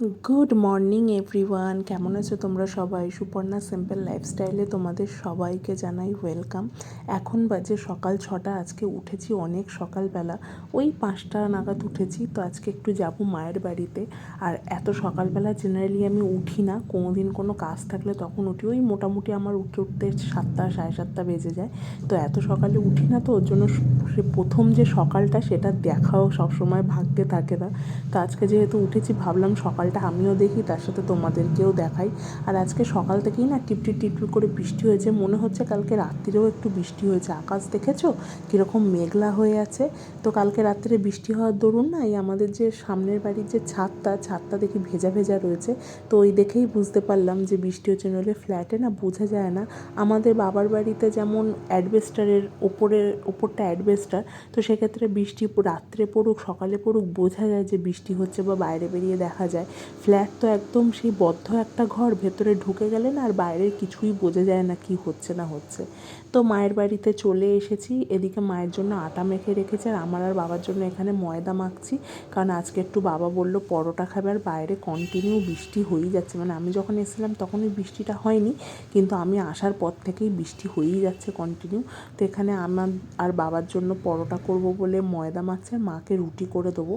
Good morning everyone কেমন আছো তোমরা সবাই? সুপর্ণা সিম্পল লাইফস্টাইলে তোমাদের সবাইকে জানাই ওয়েলকাম এখন বাজে সকাল ছটা, আজকে উঠেছি অনেক সকালবেলা। ওই পাঁচটা নাগাদ উঠেছি, তো আজকে একটু যাব মায়ের বাড়িতে। আর এত সকালবেলা জেনারেলি আমি উঠি না কোনো দিন কোনো কাজ থাকলে তখন উঠি। ওই মোটামুটি আমার উঠতে উঠতে সাতটা, সাড়ে সাতটা বেজে যায়। তো এত সকালে উঠি না, তো ওর জন্য সে প্রথম যে সকালটা, সেটা দেখাও সবসময় ভাগ্যে থাকে না। তো আজকে যেহেতু উঠেছি, ভাবলাম সকালটা আমিও দেখি, তার সাথে তোমাদেরকেও দেখাই। আর আজকে সকাল থেকেই না টিপটি টিপটি করে বৃষ্টি হয়েছে, মনে হচ্ছে কালকে রাত্রিরেও একটু বৃষ্টি হয়েছে। আকাশ দেখেছ? কীরকম মেঘলা হয়ে আছে। তো কালকে রাত্রে বৃষ্টি হওয়ার দরুন না এই আমাদের যে সামনের বাড়ির যে ছাদটা ছাদটা দেখি ভেজা ভেজা রয়েছে। তো ওই দেখেই বুঝতে পারলাম যে বৃষ্টি হচ্ছে, নইলে ফ্ল্যাটে না বোঝা যায় না। আমাদের বাবার বাড়িতে যেমন অ্যাডভেস্টারের ওপরের ওপরটা অ্যাডভেস্টার, তো সেক্ষেত্রে বৃষ্টি রাত্রে পড়ুক, সকালে পড়ুক, বোঝা যায় যে বৃষ্টি হচ্ছে বা বাইরে বেরিয়ে দেখা যায়। ফ্ল্যাট তো একদম সেই বদ্ধ একটা ঘর, ভেতরে ঢুকে গেলে না আর বাইরের কিছুই বোঝা যায় না কি হচ্ছে না হচ্ছে। তো মায়ের বাড়িতে চলে এসেছি, এদিকে মায়ের জন্য আটা মেখে রেখেছে আর আমার আর বাবার জন্য এখানে ময়দা মাখছি। কারণ আজকে একটু বাবা বলল পরোটা খাবে আর বাইরে কন্টিনিউ বৃষ্টি হয়েই যাচ্ছে। মানে আমি যখন এসেছিলাম তখন ওই বৃষ্টিটা হয়নি, কিন্তু আমি আসার পর থেকেই বৃষ্টি হয়েই যাচ্ছে কন্টিনিউ তো এখানে আমার আর বাবার জন্য পরোটা করব বলে ময়দা মাখছে মাকে রুটি করে দেবো।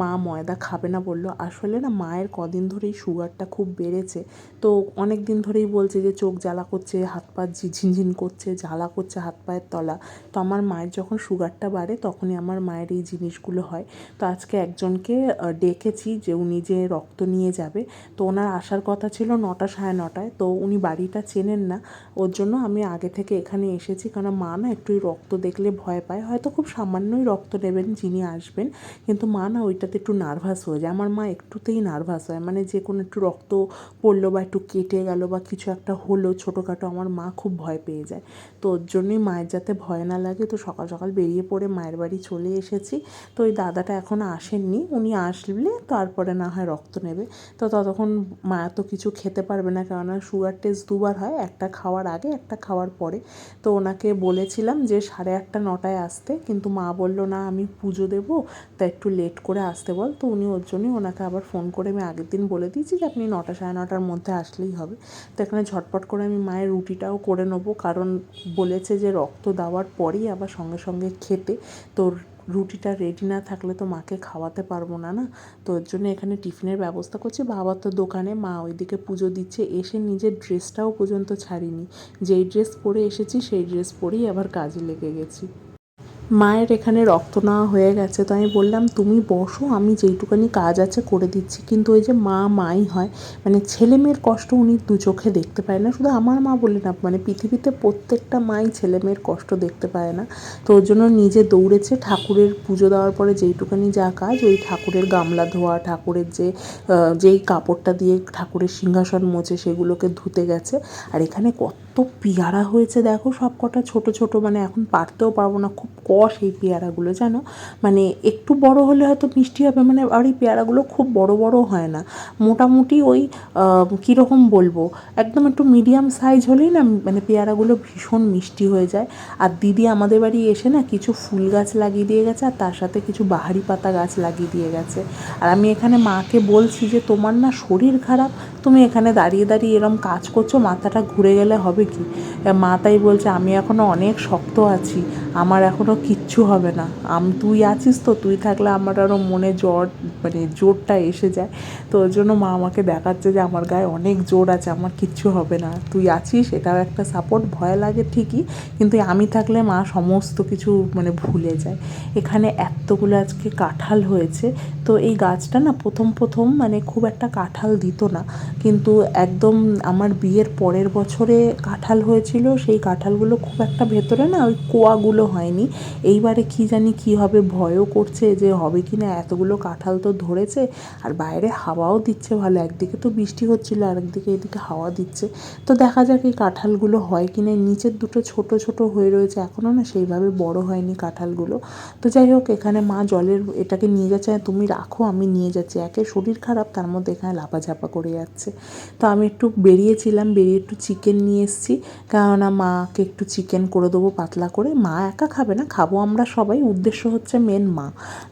মা ময়দা খাবে না বলল। আসলে না মায়ের কদিন ধরেই সুগারটা খুব বেড়েছে। তো অনেক দিন ধরেই বলছে যে, চোখ জ্বালা করছে, হাত পা ঝিনঝিন করছে, জ্বালা করছে হাত পায়ের তলা। তো আমার মায়ের যখন সুগারটা বাড়ে, তখনই আমার মায়ের এই জিনিসগুলো হয়। তো আজকে একজনকে ডেকেছি যে, উনি যে রক্ত নিয়ে যাবে। তো ওনার আসার কথা ছিল নটা সাড়ে নটায়। তো উনি বাড়িটা চেনেন না। ওর জন্য আমি আগে থেকে এখানে এসেছি। কারণ মা না একটু রক্ত দেখলে ভয় পায়। হয়তো খুব সামান্যই রক্ত নেবেন যিনি আসবেন। কিন্তু মা না ওইটাতে একটু নার্ভাস হয়ে যায়। আমার মা একটুতেই নার্ভাস হয়। মানে যে কোনো একটু রক্ত পড়ল বা একটু কেটে গেল বা কিছু একটা হলো ছোটোখাটো, আমার মা খুব ভয় পেয়ে যায়। তো ওর জন্যই মায়ের যাতে ভয় না লাগে, তো সকাল সকাল বেরিয়ে পড়ে মায়ের বাড়ি চলে এসেছি। তো ওই দাদাটা এখন আসেননি, উনি আসলে তারপরে না হয় রক্ত নেবে। তো ততক্ষণ মা তো কিছু খেতে পারবে না, কেননা সুগার টেস্ট দুবার হয়, একটা খাওয়ার আগে, একটা খাওয়ার পরে। তো ওনাকে বলেছিলাম যে সাড়ে আটটা, নটায় আসতে, কিন্তু মা বলল, না, আমি পুজো দেবো, তা একটু লেট করে আসতে বল। তো উনি ওর জন্যই ওনাকে আবার ফোন করে আমি আগের দিন বলে দিয়েছি যে আপনি নটা সাড়ে নটার মধ্যে আসলেই হবে। তো এখানে ঝটপট করে আমি মায়ের রুটিটাও করে নেব। কারণ বলেছে যে রক্ত দেওয়ার পরেই আবার সঙ্গে সঙ্গে খেতে। তোর রুটিটা রেডি না থাকলে তো মাকে খাওয়াতে পারব না না? তো ওর জন্য এখানে টিফিনের ব্যবস্থা করছি। বাবা তো দোকানে, মা ওইদিকে পুজো দিচ্ছে। এসে নিজের ড্রেসটাও পর্যন্ত ছাড়িনি। যেই ড্রেস পরে এসেছি, সেই ড্রেস পরেই আবার কাজে লেগে গেছি। মায়ের এখানে রক্ত নেওয়া হয়ে গেছে, তো আমি বললাম, তুমি বসো, আমি যেইটুকানি কাজ আছে করে দিচ্ছি। কিন্তু ওই যে মা মাই হয় মানে ছেলে মেয়ের কষ্ট উনি দু চোখে দেখতে পায় না। শুধু আমার মা বলে না মানে পৃথিবীতে প্রত্যেকটা মাই ছেলে মেয়ের কষ্ট দেখতে পায় না। তো ওর জন্য নিজে দৌড়েছে, ঠাকুরের পুজো দেওয়ার পরে যেইটুকানি যা কাজ, ওই ঠাকুরের গামলা ধোয়া, ঠাকুরের যে যেই কাপড়টা দিয়ে ঠাকুরের সিংহাসন মোছে, সেগুলোকে ধুতে গেছে। আর এখানে কত পেয়ারা হয়েছে, দেখো সব কটা ছোটো ছোটো মানে এখন পারতেও পারব না, খুব কষ এই পেয়ারাগুলো, জানো? মানে একটু বড় হলে হয়তো মিষ্টি হবে মানে আর এই পেয়ারাগুলো খুব বড় বড় হয় না। মোটামুটি ওই কীরকম বলব? একদম একটু মিডিয়াম সাইজ হলেই না মানে পেয়ারাগুলো ভীষণ মিষ্টি হয়ে যায়। আর দিদি আমাদের বাড়ি এসে না কিছু ফুল গাছ লাগিয়ে দিয়ে গেছে, আর তার সাথে কিছু বাহারি পাতা গাছ লাগিয়ে দিয়ে গেছে। আর আমি এখানে মাকে বলছি যে, তোমার না শরীর খারাপ, তুমি এখানে দাঁড়িয়ে দাঁড়িয়ে এরম কাজ করছ, মাথাটা ঘুরে গেলে হবে কি? মা তাই বলছে, আমি এখনও অনেক শক্ত আছি, আমার এখনও কিচ্ছু হবে না। আমি, তুই আছিস তো? তুই থাকলে আমার আরও মনে জ্বর মানে জোরটা এসে যায়। তো ওই জন্য মা আমাকে দেখাচ্ছে যে আমার গায়ে অনেক জোর আছে, আমার কিচ্ছু হবে না। তুই আছিস, এটাও একটা সাপোর্ট ভয় লাগে ঠিকই, কিন্তু আমি থাকলে মা সমস্ত কিছু মানে ভুলে যায়। এখানে এতগুলো আজকে কাঁঠাল হয়েছে। তো এই গাছটা না প্রথম প্রথম মানে খুব একটা কাঁঠাল দিত না। কিন্তু একদম আমার বিয়ের পরের বছরে কাঁঠাল হয়েছিল, সেই কাঁঠালগুলো খুব একটা ভেতরে না ওই কোয়াগুলো হয়নি। এইবারে কি জানি কি হবে, ভয়ও করছে যে হবে কি না, এতগুলো কাঁঠাল তো ধরেছে, আর বাইরে হাওয়াও দিচ্ছে ভালো, একদিকে তো বৃষ্টি হচ্ছিল আর একদিকে এদিকে হাওয়া দিচ্ছে। তো দেখা যাক এই কাঁঠালগুলো হয় কি না, নিচের দুটো ছোট ছোট হয়ে রয়েছে এখনও না, সেইভাবে বড় হয়নি কাঁঠালগুলো। তো যাই হোক, এখানে মা জলের এটাকে নিয়ে যাচ্ছে তুমি রাখো, আমি নিয়ে যাচ্ছি। একে শরীর খারাপ, তার মধ্যে এখানে লাপাঝাপা করে যাচ্ছে। তো আমি একটু বেরিয়েছিলাম, বেরিয়ে একটু চিকেন নিয়ে এসেছি, কেননা মাকে একটু চিকেন করে দেবো পাতলা করে। মা একা খাবে না, খাব খাব। আমরা সবাই, উদ্দেশ্য হচ্ছে মেন মা।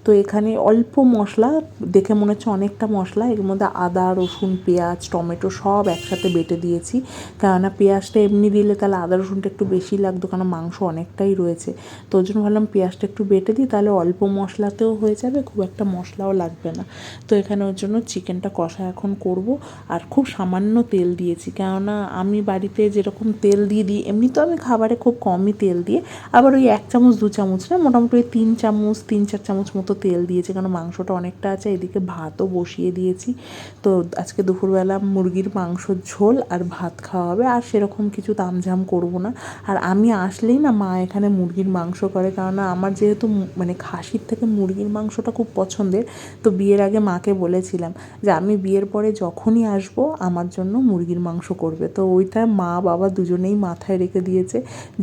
তো এখানে অল্প মশলা, দেখে মনে হচ্ছে অনেকটা মশলা। এর মধ্যে আদা, রসুন, পেঁয়াজ, টমেটো সব একসাথে বেটে দিয়েছি। কেননা পেঁয়াজটা এমনি দিলে তাহলে আদা, রসুনটা একটু বেশি লাগতো কারণ মাংস অনেকটাই রয়েছে। তো ওই জন্য ভাবলাম পেঁয়াজটা একটু বেটে দিই, তাহলে অল্প মশলাতেও হয়ে যাবে, খুব একটা মশলাও লাগবে না। তো এখানে ওর জন্য চিকেনটা কষা এখন করব। আর খুব সামান্য তেল দিয়েছি, কেননা আমি বাড়িতে যেরকম তেল দিয়ে দিই এমনি তো আমি খাবারে খুব কমই তেল দিয়ে আবার ওই এক চামচ, দু চামচ না, মোটামুটি তিন চামচ, তিন চার চামচ মতো তেল দিয়েছি, কারণ মাংসটা অনেকটা আছে, এদিকে ভাতও বসিয়ে দিয়েছি। তো আজকে দুপুরবেলা মুরগির মাংসর ঝোল আর ভাত খাওয়া হবে, আর সেরকম কিছু তামঝাম করব না। আর আমি আসলেই না মা এখানে মুরগির মাংস করে কারণ আমার যেহেতু মানে খাসির থেকে মুরগির মাংসটা খুব পছন্দের, তো বিয়ের আগে মাকে বলেছিলাম যে আমি বিয়ের পরে যখনই আসব, আমার জন্য মুরগির মাংস করবে। তো ওইটা মা বাবা দুজনেই মাথায় রেখে দিয়েছে,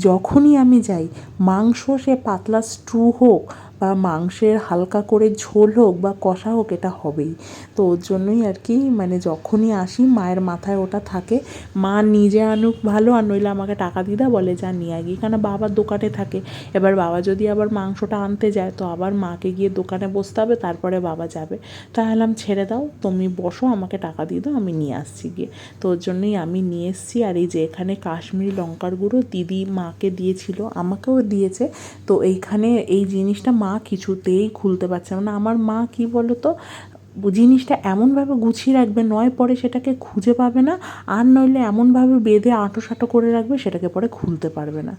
যখনই আমি যাই, মাংস সে পাতলা স্ট্রু হোক বা মাংসের হালকা করে ঝোল হোক বা কষা হোক, এটা হবেই। তো ওর জন্যই আর কি মানে যখনই আসি, মায়ের মাথায় ওটা থাকে। মা নিজে আনুক ভালো, আর নইলে আমাকে টাকা দিদা বলে, যা নিয়ে গিয়ে কেন বাবার দোকানে থাকে। এবার বাবা যদি আবার মাংসটা আনতে যায়, তো আবার মাকে গিয়ে দোকানে বসতে হবে, তারপরে বাবা যাবে। তাহলাম ছেড়ে দাও, তুমি বসো, আমাকে টাকা দিয়ে দাও আমি নিয়ে আসছি গিয়ে। তো ওর জন্যই আমি নিয়ে এসেছি, আর এই যে এখানে কাশ্মীরি লঙ্কার গুঁড়ো দিদি মাকে দিয়েছিল, আমাকেও দিয়েছে। তো এইখানে এই জিনিসটা মা কিছুতেই খুলতে পারছে না। মানে আমার মা কি বলো তো জিনিসটা এমনভাবে গুছিয়ে রাখবে, নয় পরে সেটাকে খুঁজে পাবে না, আর নইলে এমনভাবে বেঁধে আঁটো সাঁটো করে রাখবে, সেটাকে পরে খুলতে পারবে না।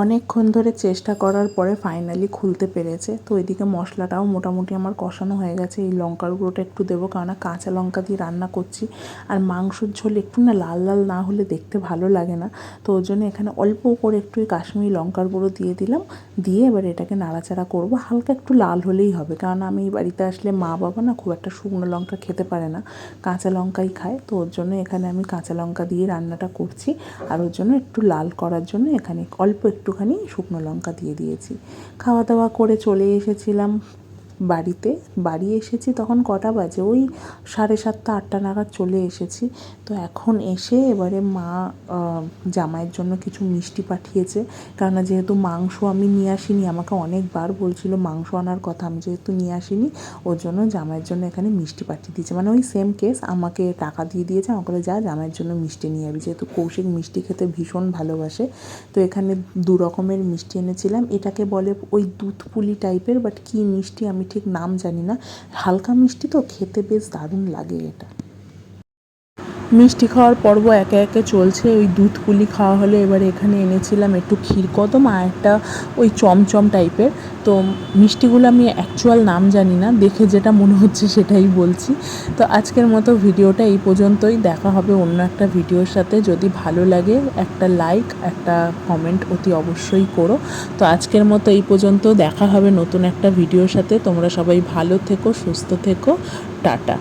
অনেকক্ষণ ধরে চেষ্টা করার পরে ফাইনালি খুলতে পেরেছে। তো এদিকে মশলাটাও মোটামুটি আমার কষানো হয়ে গেছে। এই লঙ্কার গুঁড়োটা একটু দেবো, কেননা কাঁচা লঙ্কা দিয়ে রান্না করছি। আর মাংসর ঝোল একটু না লাল লাল না হলে দেখতে ভালো লাগে না। তো ওর জন্য এখানে অল্প করে একটু এই কাশ্মীরি লঙ্কার গুঁড়ো দিয়ে দিলাম। দিয়ে এবার এটাকে নাড়াচাড়া করব। হালকা একটু লাল হলেই হবে কারণ আমি এই বাড়িতে আসলে মা বাবা না খুব একটা শুকনো লঙ্কা খেতে পারে না। কাঁচা লঙ্কাই খায়। তো ওর জন্য এখানে আমি কাঁচা লঙ্কা দিয়ে রান্নাটা করছি। আর ওর জন্য একটু লাল করার জন্য এখানে অল্প একটুখানি শুকনো লঙ্কা দিয়ে দিয়েছি। খাওয়া দাওয়া করে চলে এসেছিলাম। বাড়িতে। বাড়ি এসেছি তখন কটা বাজে? ওই সাড়ে সাতটা, আটটা নাগাদ চলে এসেছি। তো এখন এসে এবারে মা জামাইয়ের জন্য কিছু মিষ্টি পাঠিয়েছে। কারণ যেহেতু মাংস আমি নিয়ে আসিনি, আমাকে অনেকবার বলছিল মাংস আনার কথা, আমি যেহেতু নিয়ে আসিনি, ওর জন্য জামাইয়ের জন্য এখানে মিষ্টি পাঠিয়ে দিয়েছে। মানে ওই সেম কেস আমাকে টাকা দিয়ে দিয়েছে, আমাকে যা, জামাইয়ের জন্য মিষ্টি নিয়ে যাবি যেহেতু কৌশিক মিষ্টি খেতে ভীষণ ভালোবাসে, তো এখানে দু রকমের মিষ্টি এনেছিলাম। এটাকে বলে ওই দুধ পুলি টাইপের বাট কী মিষ্টি আমি ঠিক নাম জানি না। হালকা মিষ্টি তো খেতে বেশ দারুণ লাগে এটা। মিষ্টি খাওয়ার পর্ব একে একে চলছে। ওই দুধ পুলি খাওয়া হলে, এবারে এখানে এনেছিলাম একটু ক্ষীরকদম আর একটা ওই চমচম টাইপের। তো মিষ্টিগুলো আমি অ্যাকচুয়াল নাম জানি না, দেখে যেটা মনে হচ্ছে সেটাই বলছি। তো আজকের মতো ভিডিওটা এই পর্যন্তই। দেখা হবে অন্য একটা ভিডিওর সাথে। যদি ভালো লাগে, একটা লাইক একটা কমেন্ট অতি অবশ্যই করো। তো আজকের মতো এই পর্যন্ত। দেখা হবে নতুন একটা ভিডিওর সাথে। তোমরা সবাই ভালো থেকো, সুস্থ থেকো। টাটা।